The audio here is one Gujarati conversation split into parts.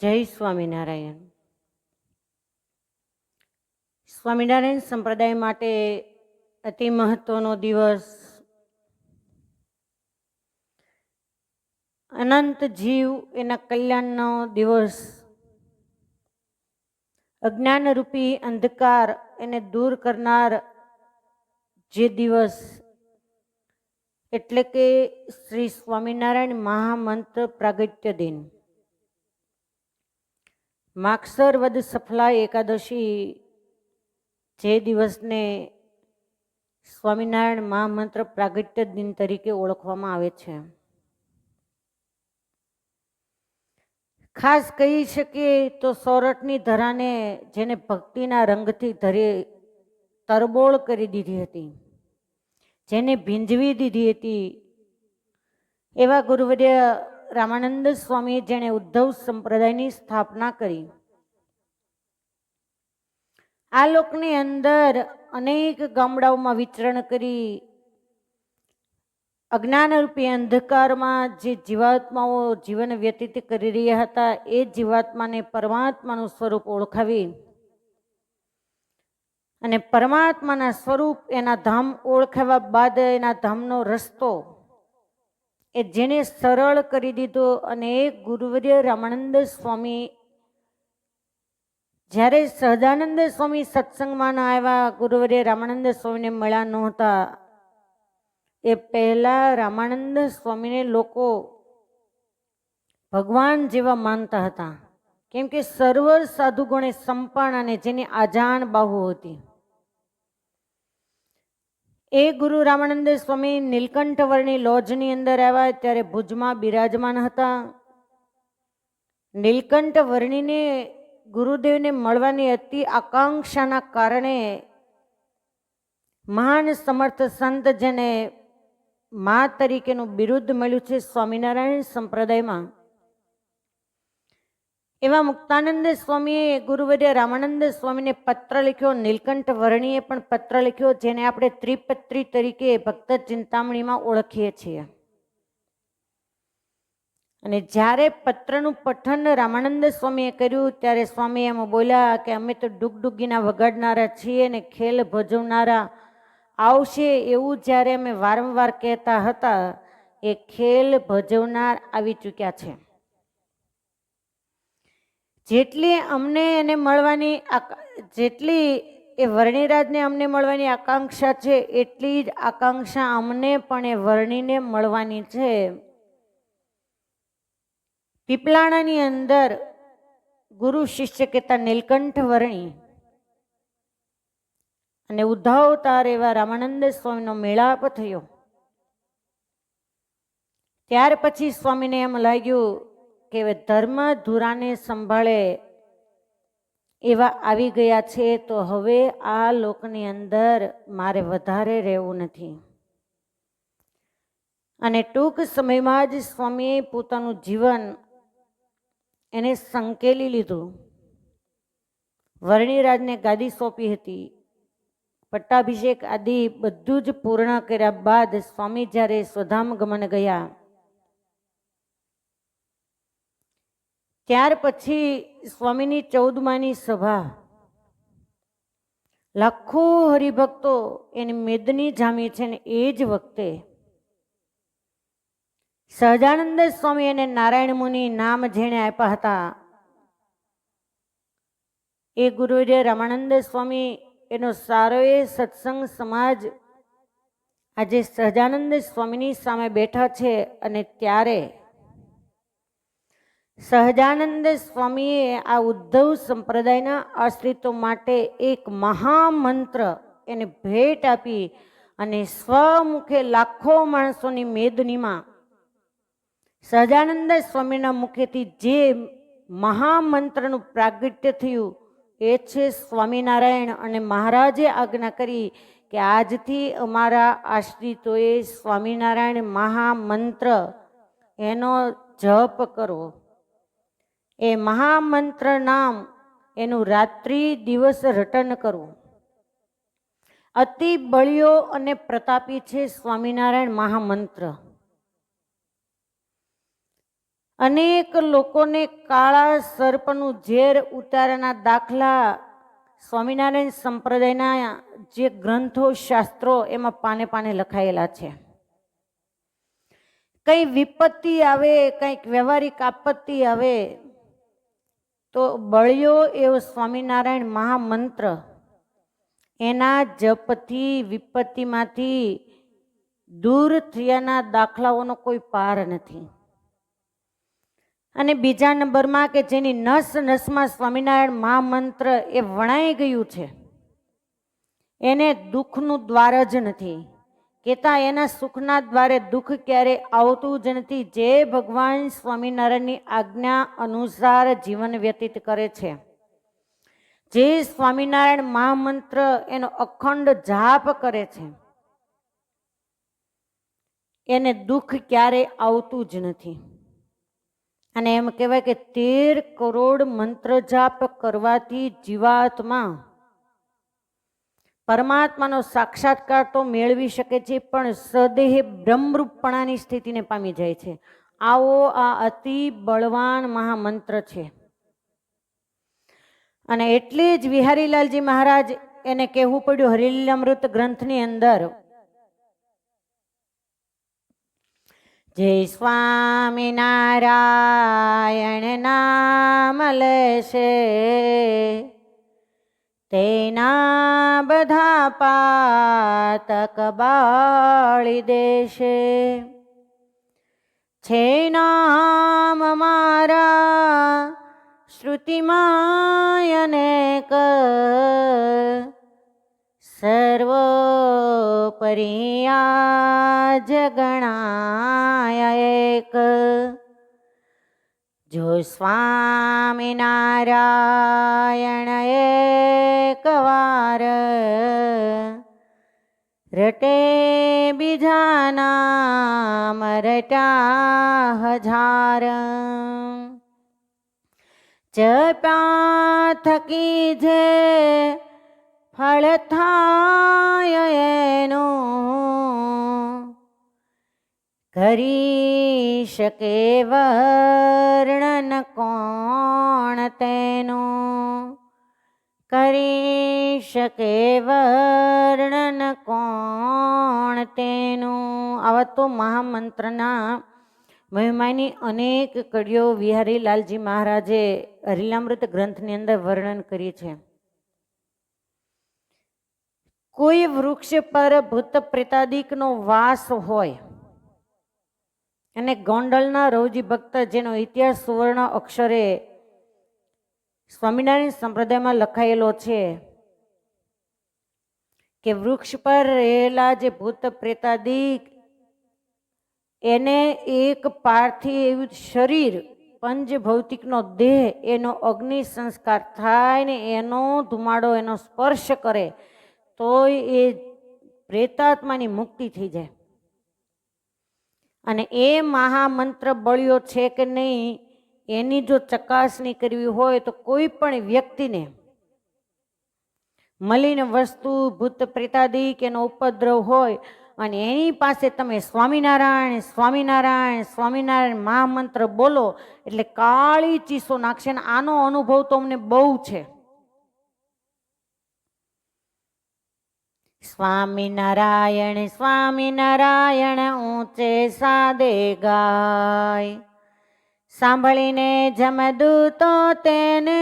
જય સ્વામિનારાયણ. સ્વામિનારાયણ સંપ્રદાય માટે અતિ મહત્વનો દિવસ અનંત જીવ એના કલ્યાણનો દિવસ. અજ્ઞાનરૂપી અંધકાર એને દૂર કરનાર જે દિવસ એટલે કે શ્રી સ્વામિનારાયણ મહામંત્ર પ્રાગટ્ય દિન. માક્ષર વદ સફલા એકાદશી જે દિવસને સ્વામિનારાયણ મહામંત્ર પ્રાગટ્ય દિન તરીકે ઓળખવામાં આવે છે. ખાસ કહી શકીએ તો સોરઠની ધરાને જેને ભક્તિના રંગથી ધરી, તરબોળ કરી દીધી હતી, જેને ભીંજવી દીધી હતી, એવા ગુરુવર્ય રામાનંદ સ્વામી જેણે ઉદ્ધવ સંપ્રદાયની સ્થાપના કરી. આ લોકની અંદર અનેક ગામડાઓમાં વિચરણ કરી, અજ્ઞાનરૂપી અંધકારમાં જે જીવાત્માઓ જીવન વ્યતીત કરી રહ્યા હતા, એ જીવાત્માને પરમાત્માનું સ્વરૂપ ઓળખાવી અને પરમાત્માના સ્વરૂપ એના ધામ ઓળખાવા બાદ એના ધામનો રસ્તો એ જેને સરળ કરી દીધો અને એ ગુરુવર્ય રામાનંદ સ્વામી જ્યારે સહજાનંદ સ્વામી સત્સંગમાં આવ્યા, ગુરુવર્ય રામાનંદ સ્વામીને મળ્યા નહોતા. એ પહેલા રામાનંદ સ્વામીને લોકો ભગવાન જેવા માનતા હતા. કેમ કે સર્વ સાધુગણે સંપન્ન અને જેની આજાણ બાહુ હતી. એ ગુરુ રામાનંદ સ્વામી નીલકંઠવર્ણી લોજની અંદર આવ્યા ત્યારે ભુજમાં બિરાજમાન હતા. નીલકંઠ વર્ણીને ગુરુદેવને મળવાની અતિ આકાંક્ષાના કારણે મહાન સમર્થ સંત જેને મા તરીકેનું બિરુદ મળ્યું છે સ્વામિનારાયણ સંપ્રદાયમાં. એવા મુક્તાનંદ સ્વામીએ, ગુરુવર્ય રામાનંદ સ્વામીને પત્ર લખ્યો, નીલકંઠ વર્ણીએ પણ પત્ર લખ્યો, જેને આપણે ત્રિપત્રી તરીકે ભક્ત ચિંતામણીમાં ઓળખીએ છીએ. અને જ્યારે પત્રનું પઠન રામાનંદ સ્વામીએ કર્યું, ત્યારે સ્વામી એમ બોલ્યા કે અમે તો ડુગડુગીના વગાડનારા છીએ ને ખેલ ભજવનારા આવશે એવું જ્યારે અમે વારંવાર કહેતા હતા, એ ખેલ ભજવનાર આવી ચૂક્યા છે. જેટલી અમને એને મળવાની જેટલી એ વર્ણિરાજને અમને મળવાની આકાંક્ષા છે, એટલી જ આકાંક્ષા અમને પણ એ વર્ણિને મળવાની છે. પીપલાણાની અંદર ગુરુ શિષ્ય કહેતા નીલકંઠ વર્ણી અને ઉદ્ધવતાર એવા રામાનંદ સ્વામીનો મેળાપ થયો. ત્યાર પછી સ્વામીને એમ લાગ્યું કે ધર્મ ધુરાને સંભાળે એવા આવી ગયા છે, તો હવે આ લોકની અંદર મારે વધારે રહેવું નથી. અને ટૂંક સમયમાં જ સ્વામીએ પોતાનું જીવન એને સંકેલી લીધું. વર્ણિરાજને ગાદી સોંપી હતી. પટ્ટાભિષેક આદિ બધું જ પૂર્ણ કર્યા બાદ સ્વામી જ્યારે સ્વધામ ગમન ગયા ત્યાર પછી સ્વામીની ચૌદમાની સભા. લાખો હરિભક્તો એની મેદની જામી છે ને એ જ વખતે સહજાનંદ સ્વામી અને નારાયણ મુનિ નામ જેણે આપ્યા હતા. એ ગુરુદેવ રમાનંદ સ્વામી એનો સારો એ સત્સંગ સમાજ આજે સહજાનંદ સ્વામીની સામે બેઠા છે અને ત્યારે સહજાનંદ સ્વામીએ આ ઉદ્ધવ સંપ્રદાયના અસ્તિત્વ માટે એક મહામંત્ર એને ભેટ આપી અને સ્વમુખે લાખો માણસોની મેદનીમાં સહજાનંદ સ્વામીના મુખેથી જે મહામંત્રનું પ્રાગટ્ય થયું, એ છે સ્વામિનારાયણ. અને મહારાજે આજ્ઞા કરી કે આજથી અમારા આશ્રિતોએ સ્વામિનારાયણ મહામંત્ર એનો જપ કરો એ મહામંત્ર નામ એનું રાત્રિ દિવસ રટન કરવું. અતિ બળિયો અને પ્રતાપી છે સ્વામિનારાયણ મહામંત્ર. અનેક લોકોને કાળા સર્પનું ઝેર ઉતારાના દાખલા સ્વામિનારાયણ સંપ્રદાયના જે ગ્રંથો, શાસ્ત્રો એમાં પાને પાને લખાયેલા છે. કંઈ વિપત્તિ આવે, કંઈક વ્યવહારિક આપત્તિ આવે તો બળ્યો એવો સ્વામિનારાયણ મહામંત્ર. એના જપથી, વિપત્તિમાંથી દૂર થયાના દાખલાઓનો કોઈ પાર નથી. અને બીજા નંબરમાં કે જેની નસ નસમાં સ્વામિનારાયણ મહામંત્ર એ વણાઈ ગયું છે. એને દુઃખનું દ્વાર જ નથી. કેતા એના સુખના દ્વારે દુઃખ ક્યારે આવતું જ નથી, જે ભગવાન સ્વામિનારાયણની આજ્ઞા અનુસાર જીવન વ્યતીત કરે છે. જે સ્વામિનારાયણ મહામંત્ર એનો અખંડ જાપ કરે છે, એને દુઃખ ક્યારે આવતું જ નથી. અને એમ કહેવાય કે તેર કરોડ મંત્ર જાપ કરવાથી જીવાત્મા પરમાત્માનો સાક્ષાત્કાર તો મેળવી શકે છે, પણ સદેહ બ્રહ્મરૂપપણાની સ્થિતિને પામી જાય છે. આવો આ અતિ બળવાન મહામંત્ર છે. અને એટલે જ વિહારીલાલજી મહારાજ એને કહેવું પડ્યું, હરિલીલામૃત ગ્રંથની અંદર જય સ્વામિનારાયણ નામ લેશે તેના બધા પાતક બાળી દેશે. છે નામ મારા શ્રુતિમાયને ક સર્વોપરિયા જગણાય એક. જો સ્વામિનારાયણ એકવાર રટે બીજા નામ રટા હજાર. જપ્યા થકી જે ફળ થાય એનું કરી શકે વર્ણન કોણ તેનું? કરી શકે વર્ણન કોણ તેનું? આવા તો મહામંત્રના મહિમાની અનેક કડીઓ વિહારી લાલજી મહારાજે હરિલામૃત ગ્રંથની અંદર વર્ણન કરી છે. કોઈ વૃક્ષ પર ભૂત પ્રેતાદિકનો વાસ હોય અને ગોંડલના રવજી ભક્ત જેનો ઇતિહાસ સુવર્ણ અક્ષરે સ્વામિનારાયણ સંપ્રદાયમાં લખાયેલો છે કે વૃક્ષ પર રહેલા જે ભૂત પ્રેતાદી એને એક પાર્થિવ શરીર પંચ ભૌતિકનો દેહ, એનો અગ્નિ સંસ્કાર થાય ને એનો ધુમાડો એનો સ્પર્શ કરે, તોય એ પ્રેતાત્માની મુક્તિ થઈ જાય. અને એ મહામંત્ર બળ્યો છે કે નહીં, એની જો ચકાસણી કરવી હોય તો કોઈ પણ વ્યક્તિને મલિન વસ્તુ, ભૂત પ્રેતાદિક એનો ઉપદ્રવ હોય અને એની પાસે તમે સ્વામિનારાયણ સ્વામિનારાયણ સ્વામિનારાયણ મહામંત્ર બોલો, એટલે કાળી ચીસો નાખશે ને આનો અનુભવ તો અમને બહુ છે. સ્વામિનારાયણ સ્વામિનારાયણ ઊંચે સાદે ગાય. સાંભળીને જમદૂતો તેને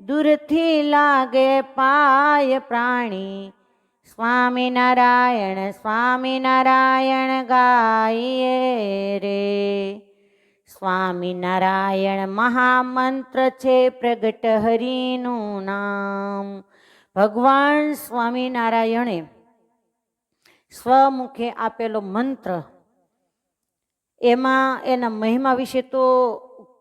દૂરથી લાગે પાય પ્રાણી. સ્વામિનારાયણ સ્વામિનારાયણ ગાઈએ રે. સ્વામિનારાયણ મહામંત્ર છે પ્રગટ હરિનું નામ. ભગવાન સ્વામિનારાયણે સ્વમુખે આપેલો મંત્ર, એમાં એના મહિમા વિશે તો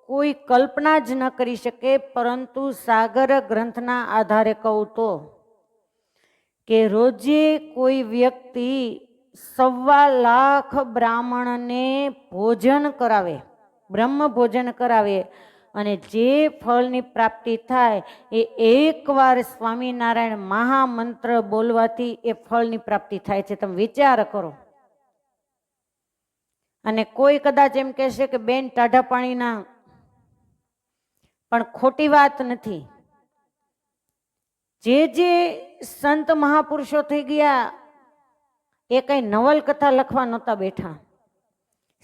કોઈ કલ્પના જ ન કરી શકે, પરંતુ સાગર ગ્રંથના આધારે કહું તો કે રોજે કોઈ વ્યક્તિ સવા લાખ બ્રાહ્મણને ભોજન કરાવે, બ્રહ્મ ભોજન કરાવે અને જે ફળની પ્રાપ્તિ થાય એ એકવાર સ્વામિનારાયણ મહામંત્ર બોલવાથી એ ફળની પ્રાપ્તિ થાય છે. તમે વિચાર કરો. અને કોઈ કદાચ એમ કહેશે કે બેન ટાઢા પાણીના, પણ ખોટી વાત નથી. જે જે સંત મહાપુરુષો થઈ ગયા, એ કઈ નવલકથા લખવા નહોતા બેઠા.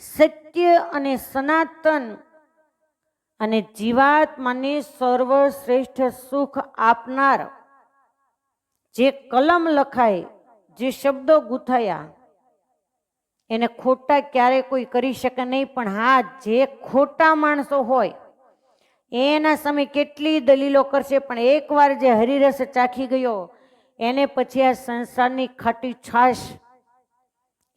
સત્ય અને સનાતન અને જીવાત્માને સર્વશ્રેષ્ઠ સુખ આપનાર જે કલમ લખાય, જે શબ્દો ગૂંથાયા, એને ખોટા ક્યારે કોઈ કરી શકે નહીં, પણ હા, જે ખોટા માણસો હોય, એના સમય કેટલી દલીલો કરશે, પણ એકવાર જે હરિરસ ચાખી ગયો, એને પછી આ સંસારની ખાટી છાશ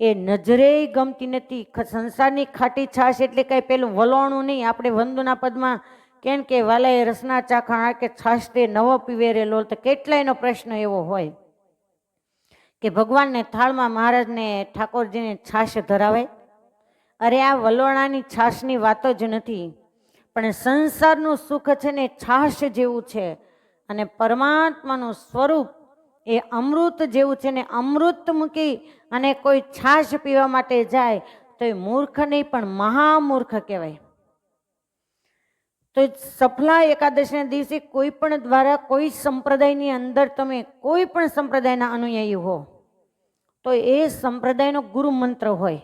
એ નજરેય ગમતી નથી. સંસારની ખાટી છાશ એટલે કાંઈ પેલું વલોણું નહીં. આપણે વંદુના પદમાં કેમ કે વાલાએ રસના ચાખણ કે છાશ તે નવો પીવેરેલો. તો કેટલાયનો પ્રશ્ન એવો હોય કે ભગવાનને થાળમાં મહારાજને ઠાકોરજીને છાશ ધરાવે? અરે આ વલોણાની છાશની વાતો જ નથી. પણ સંસારનું સુખ છે ને છાશ જેવું છે. અને પરમાત્માનું સ્વરૂપ એ અમૃત જેવું છે ને અમૃત મૂકી અને કોઈ છાશ પીવા માટે જાય, તો એ મૂર્ખ નહીં, પણ મહામૂર્ખ કહેવાય. તો સફલા એકાદશીના દિવસે કોઈ પણ દ્વારા કોઈ સંપ્રદાયની અંદર તમે કોઈ પણ સંપ્રદાયના અનુયાયી હો, તો એ સંપ્રદાયનો ગુરુ મંત્ર હોય.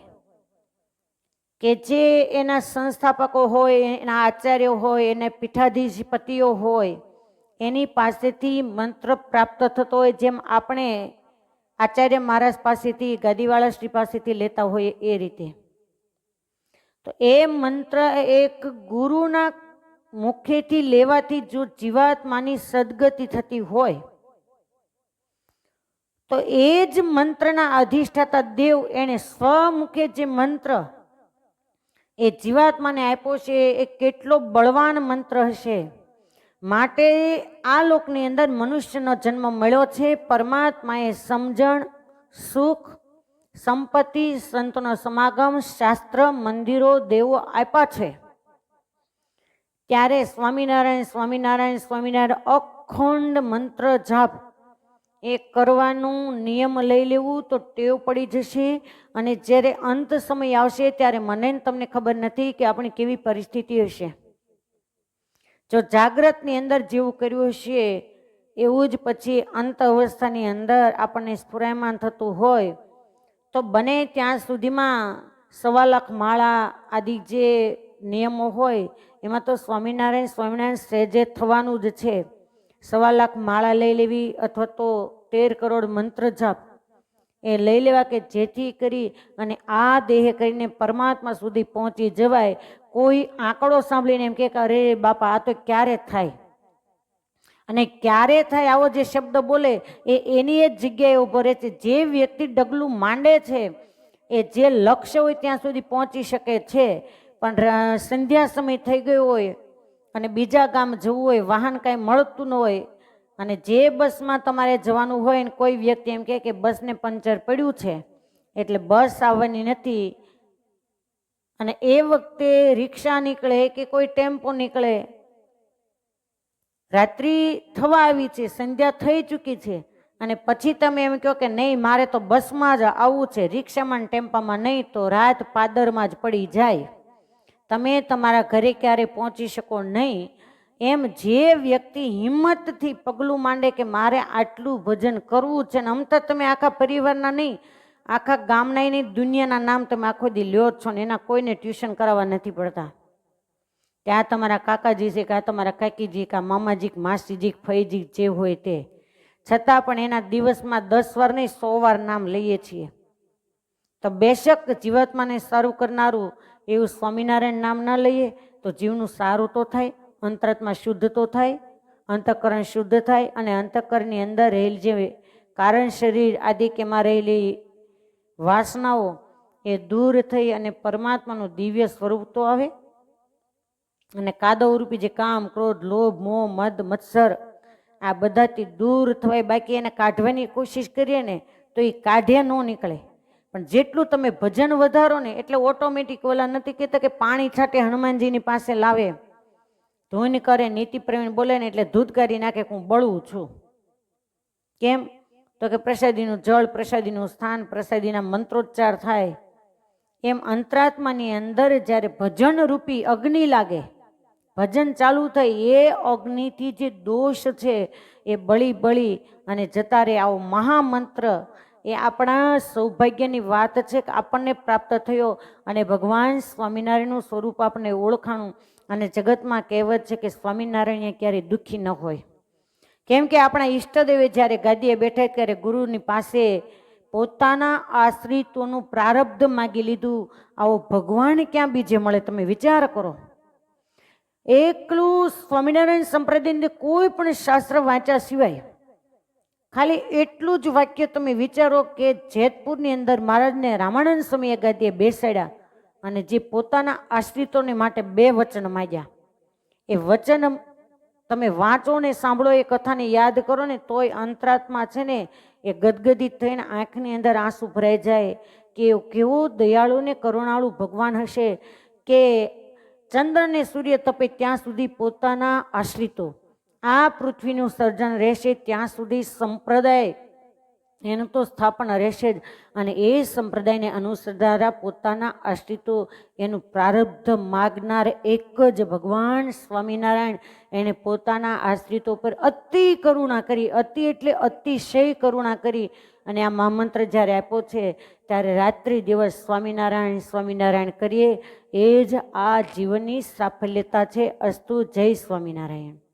કે જે એના સંસ્થાપકો હોય, એના આચાર્યો હોય, એના પીઠાધીશપતિઓ હોય એની પાસેથી મંત્ર પ્રાપ્ત થતો હોય, જેમ આપણે આચાર્ય મહારાજ પાસેથી, ગાદીવાળા શ્રી પાસેથી લેતા હોય એ રીતે. તો એ મંત્ર એક ગુરુના મુખેથી લેવાથી જો જીવાત્માની સદગતિ થતી હોય, તો એ જ મંત્રના અધિષ્ઠાતા દેવ એણે સ્વમુખે જે મંત્ર એ જીવાત્માને આપ્યો છે, એ કેટલો બળવાન મંત્ર હશે. માટે આ લોકની અંદર મનુષ્યનો જન્મ મળ્યો છે. પરમાત્માએ સમજણ, સુખ, સંપત્તિ, સંતોનો સમાગમ, શાસ્ત્ર, મંદિરો, દેવો આપ્યા છે. ત્યારે સ્વામિનારાયણ સ્વામિનારાયણ સ્વામિનારાયણ અખંડ મંત્ર જાપ એ કરવાનું નિયમ લઈ લેવું તો ટેવ પડી જશે અને જ્યારે અંત સમય આવશે ત્યારે મને તમને ખબર નથી કે આપણી કેવી પરિસ્થિતિ હશે. જો જાગ્રતની અંદર જેવું કર્યું હશે, એવું જ પછી અંત અવસ્થાની અંદર આપણને સ્ફુરાયમાન થતું હોય, તો બને ત્યાં સુધીમાં સવા લાખ માળા આદિ જે નિયમો હોય, એમાં તો સ્વામિનારાયણ સ્વામિનારાયણ સહેજે થવાનું જ છે. સવા લાખ માળા લઈ લેવી અથવા તો તેર કરોડ મંત્ર જાપ. એ લઈ લેવા કે જેથી કરી અને આ દેહ કરીને પરમાત્મા સુધી પહોંચી જવાય. કોઈ આંકડો સાંભળીને એમ કે અરે બાપા, આ તો ક્યારે થાય? અને ક્યારે થાય આવો જે શબ્દ બોલે, એ એની જ જગ્યાએ ઊભો રહે છે. જે વ્યક્તિ ડગલું માંડે છે, એ જે લક્ષ્ય હોય ત્યાં સુધી પહોંચી શકે છે. પણ સંધ્યા સમય થઈ ગયો હોય અને બીજા ગામ જવું હોય, વાહન કાંઈ મળતું ન હોય અને જે બસમાં તમારે જવાનું હોય ને કોઈ વ્યક્તિ એમ કહે કે બસને પંચર પડ્યું છે, એટલે બસ આવવાની નથી. અને એ વખતે રિક્ષા નીકળે કે કોઈ ટેમ્પો નીકળે, રાત્રિ થવા આવી છે, સંધ્યા થઈ ચૂકી છે, અને પછી તમે એમ કહો કે નહીં, મારે તો બસમાં જ આવવું છે, રિક્ષામાં ટેમ્પામાં નહીં, તો રાત પાદરમાં જ પડી જાય. તમે તમારા ઘરે ક્યારે પહોંચી શકો નહીં. એમ જે વ્યક્તિ હિંમતથી પગલું માંડે કે મારે આટલું ભજન કરવું છે ને આમ તો તમે આખા પરિવારના નહીં, આખા ગામના નહીં, દુનિયાના નામ તમે આખો દી લ્યો છો ને એના કોઈને ટ્યુશન કરાવવા નથી પડતા. ત્યાં તમારા કાકાજી છે કે આ તમારા કાકીજી કે મામાજીક મામાજી કે માસીજી કે ફઈજી જે હોય તે. છતાં પણ એના દિવસમાં દસ વાર નહીં, સો વાર નામ લઈએ છીએ. તો બેશક જીવાત્માને સારું કરનારું એવું સ્વામિનારાયણ નામ ન લઈએ તો જીવનું સારું તો થાય. અંતરાત્મા શુદ્ધ તો થાય, અંતઃકરણ શુદ્ધ થાય અને અંતઃકરણની અંદર રહેલ જે કારણ શરીર આદિ કેમાં રહેલી વાસનાઓ એ દૂર થઈ અને પરમાત્માનું દિવ્ય સ્વરૂપ તો આવે. અને કાદવરૂપી જે કામ, ક્રોધ, લોભ, મોહ, મદ, મત્સર આ બધાથી દૂર થવાય બાકી એને કાઢવાની કોશિશ કરીએ ને તો એ કાઢ્યા ન નીકળે. પણ જેટલું તમે ભજન વધારો ને એટલે ઓટોમેટિક ઓલા નથી કહેતા કે પાણી છાંટે હનુમાનજીની પાસે લાવે. ધૂન કરે, નીતિ પ્રવીણ બોલે ને એટલે દૂધ કાઢી નાખે હું બળવું છું. કેમ? તો કે પ્રસાદીનું જળ, પ્રસાદીનું સ્થાન, પ્રસાદીના મંત્રોચ્ચાર થાય. એમ અંતરાત્માની અંદર જ્યારે ભજન રૂપી અગ્નિ લાગે, ભજન ચાલુ થાય એ અગ્નિથી જે દોષ છે એ બળી બળી અને જતા રહે. આવો મહામંત્ર એ આપણા સૌભાગ્યની વાત છે કે આપણને પ્રાપ્ત થયો અને ભગવાન સ્વામિનારાયણનું સ્વરૂપ આપણને ઓળખાણું. અને જગતમાં કહેવત છે કે સ્વામિનારાયણ ક્યારેય દુઃખી ન હોય. કેમ કે આપણા ઈષ્ટદેવે જ્યારે ગાદીએ બેઠા ત્યારે ગુરુની પાસે પોતાના આશ્રિતોનું પ્રારબ્ધ માગી લીધું, આવો ભગવાન ક્યાં બીજે મળે? તમે વિચાર કરો. એકલું સ્વામિનારાયણ સંપ્રદાયની કોઈ પણ શાસ્ત્ર વાંચ્યા સિવાય ખાલી એટલું જ વાક્ય તમે વિચારો કે જેતપુરની અંદર મહારાજને રામાનંદ સ્વામીએ ગાદીએ બેસાડ્યા. અને જે પોતાના આશ્રિતોને માટે બે વચન માગ્યા. એ વચન તમે વાંચો ને સાંભળો, એ કથાને યાદ કરો ને, તોય અંતરાત્મા છે ને, એ ગદગદિત થઈને આંખની અંદર આંસુ ભરાઈ જાય કે કેવો દયાળુ ને કરુણાળુ ભગવાન હશે કે ચંદ્ર ને સૂર્ય તપે ત્યાં સુધી પોતાના આશ્રિતો આ પૃથ્વીનું સર્જન રહેશે ત્યાં સુધી સંપ્રદાય એનું તો સ્થાપન રહેશે જ. અને એ સંપ્રદાયને અનુસરનારા પોતાના અસ્તિત્વ એનું પ્રારબ્ધ માગનાર એક જ ભગવાન સ્વામિનારાયણ. એણે પોતાના આશ્રિતો પર અતિ કરુણા કરી, અતિ એટલે અતિશય કરુણા કરી. અને આ મહામંત્ર જ્યારે આપ્યો છે, ત્યારે રાત્રિ દિવસ સ્વામિનારાયણ સ્વામિનારાયણ કરીએ. એ જ આ જીવનની સાફલ્યતા છે. અસ્તુ જય સ્વામિનારાયણ.